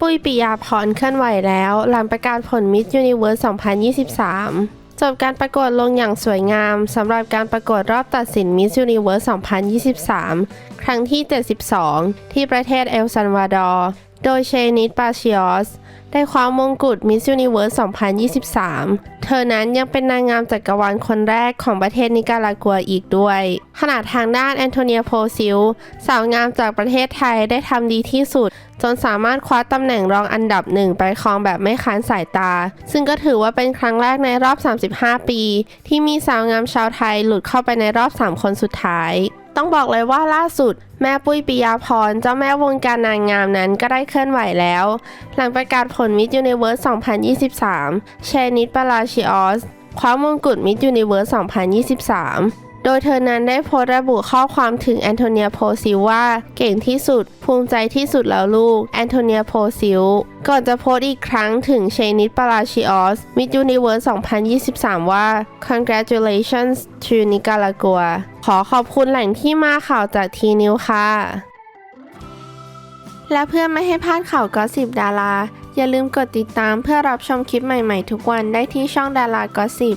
ปุ้ยปิยาพรเคลื่อนไหวแล้ว หลังประกาศผลมิสยูนิเวิร์ส 2023จบการประกวดลงอย่างสวยงามสำหรับการประกวดรอบตัดสินมิ s ยูนิเวิร์ส 2023 ครั้งที่ 72 ที่ประเทศเอลซัลวาดอร์ โดยเชนิดปาชิออสได้คว้ามงกุฎ Miss Universe 2023 เธอนั้นยังเป็นนางงามจักรวาลคนแรกของประเทศนิการากัวอีกด้วยขณะทางด้านแอนโทเนียโพซิล สาวงามจากประเทศไทยได้ทำดีที่สุด จนสามารถคว้าตำแหน่งรองอันดับหนึ่งไปครองแบบไม่ค้านสายตา ซึ่งก็ถือว่าเป็นครั้งแรกในรอบ 35 ปี ที่มีสาวงามชาวไทยหลุดเข้าไปในรอบ 3 คนสุดท้าย ต้องบอกเลยว่าล่าสุด แม่ปุ้ยปิยาพรเจ้าแม่วงการนางงามนั้นก็ได้เคลื่อนไหวแล้ว หลังประกาศผลมิ s ยูนิเวิร์ส2023 เชนิดปาราชิออสคว้ามงกุฎมิ s ยูนิเวิร์ส2023 โดยเธอนั้นได้โพสต์ระบุข้อความถึงแอนโทเนียโพซิลว่าเก่งที่สุด ภูมิใจที่สุดแล้วลูกแอนโทเนียโพซิลก่อนจะโพสต์อีกครั้งถึงเชนิดปาราชิออสมิ s ยูนิเวิร์ส2023 ว่า congratulations to Nicaragua ขอขอบคุณแหล่งที่มาข่าวจากทีนิวค่ะ และเพื่อไม่ให้พลาดข่าวก็สิบดารา อย่าลืมกดติดตามเพื่อรับชมคลิปใหม่ๆ ทุกวันได้ที่ช่องดารากอสิบ